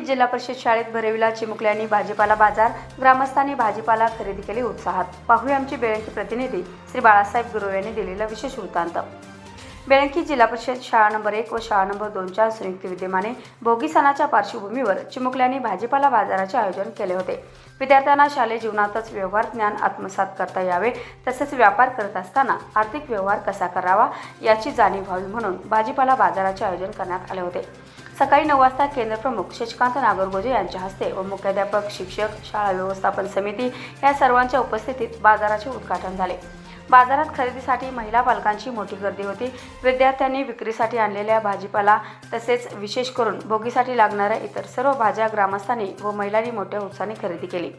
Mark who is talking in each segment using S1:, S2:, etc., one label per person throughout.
S1: जिल्हा परिषद शाळेत भरविला चिमुकल्यांनी भाजीपाला बाजार ग्रामस्थांनी भाजीपाला खरेदी केली उत्साहात. पाहूया आमचे बेळंकी प्रतिनिधी श्री बाळासाहेब गुरव यांनी दिलेला विशेष वृत्तांत. बेळंकी जिल्हा परिषद शाळा नंबर एक व शाळा नंबर दोनच्या संयुक्त विद्यमाने भोगी सणाच्या पार्श्वभूमीवर चिमुकल्यांनी भाजीपाला बाजाराचे आयोजन केले होते. विद्यार्थ्यांना शालेय जीवनातच व्यवहार ज्ञान आत्मसात करता यावे तसेच व्यापार करत असताना आर्थिक व्यवहार कसा करावा याची जाणीव व्हावी म्हणून भाजीपाला बाजाराचे आयोजन करण्यात आले होते. सकाळी नऊ वाजता केंद्रप्रमुख शशिकांत नागरगोजे यांच्या हस्ते व मुख्याध्यापक शिक्षक शाळा व्यवस्थापन समिती या सर्वांच्या उपस्थितीत बाजाराचे उद्घाटन झाले. बाजारात खरेदीसाठी महिला पालकांची मोठी गर्दी होती. विद्यार्थ्यांनी विक्रीसाठी आणलेल्या भाजीपाला तसेच विशेष करून भोगीसाठी लागणाऱ्या इतर सर्व भाज्या ग्रामस्थांनी व महिलांनी मोठ्या उत्साहाने खरेदी केली.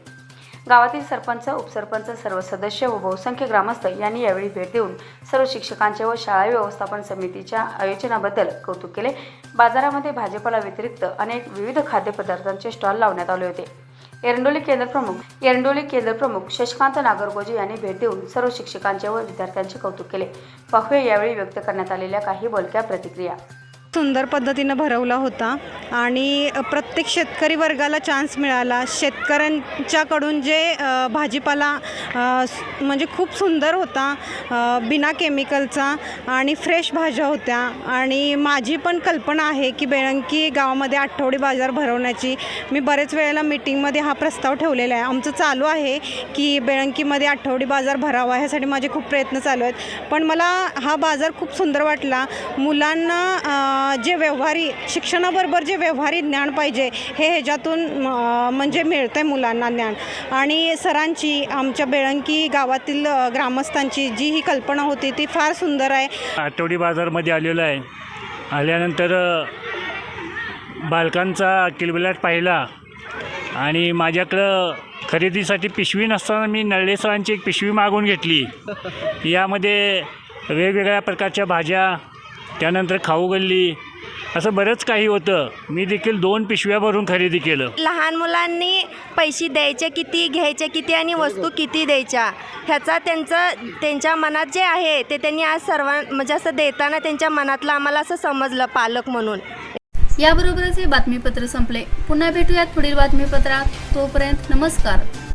S1: गावातील सरपंच उपसरपंच सर्व सदस्य व बहुसंख्य ग्रामस्थ यांनी यावेळी भेट देऊन सर्व शिक्षकांचे व शाळा व्यवस्थापन समितीच्या आयोजनाबद्दल कौतुक केले. बाजारामध्ये भाजीपाला व्यतिरिक्त अनेक विविध खाद्यपदार्थांचे स्टॉल लावण्यात आले होते. एरंडोली केंद्र प्रमुख एरंडोली केंद्र प्रमुख शशिकांत नागरगोजे यांनी भेट देऊन सर्व शिक्षकांचे व विद्यार्थ्यांचे कौतुक केले. पाहूया यावेळी व्यक्त करण्यात आलेल्या काही बोलक्या प्रतिक्रिया.
S2: सुंदर पद्धतीनं भरवला होता. आणि प्रत्येक शेतकरी वर्गाला चान्स मिळाला. शेतकऱ्यांच्याकडून जे भाजीपाला म्हणजे खूप सुंदर होता बिना केमिकलचा आणि फ्रेश भाज्या होत्या. आणि माझी पण कल्पना आहे की बेळंकी गावामध्ये आठवडी बाजार भरवण्याची मी बरेच वेळेला मीटिंगमध्ये हा प्रस्ताव ठेवलेला आहे. आमचं चालू आहे की बेळंकीमध्ये आठवडी बाजार भरावा ह्यासाठी माझे खूप प्रयत्न चालू आहेत. पण मला हा बाजार खूप सुंदर वाटला. मुलांना जे व्यवहारी शिक्षणाबरोबर जे व्यवहारी ज्ञान पाहिजे हे ह्याच्यातून म्हणजे मिळतं आहे मुलांना ज्ञान. आणि सरांची आमच्या बेळंकी गावातील ग्रामस्थांची जी ही कल्पना होती ती फार सुंदर आहे.
S3: आठवडी बाजारमध्ये आलेलो आहे. आल्यानंतर बालकांचा किलबिलाट पाहिला. आणि माझ्याकडं खरेदीसाठी पिशवी नसताना मी नळेसरांची एक पिशवी मागून घेतली. यामध्ये वेगवेगळ्या प्रकारच्या भाज्या त्यानंतर खाऊ गल्ली असं बरंच काही होतं. मी देखील दोन पिशव्या भरून खरेदी केलं.
S4: लहान मुलांनी पैसे द्यायचे किती घ्यायचे किती आणि वस्तू किती द्यायच्या? ह्याचा त्यांचं त्यांच्या मनात जे आहे ते त्यांनी आज सर्वां म्हणजे असं देताना त्यांच्या मनातलं आम्हाला असं समजलं पालक म्हणून.
S5: याबरोबरच हे बातमीपत्र संपले. पुन्हा भेटूयात पुढील बातमीपत्रात. तोपर्यंत नमस्कार.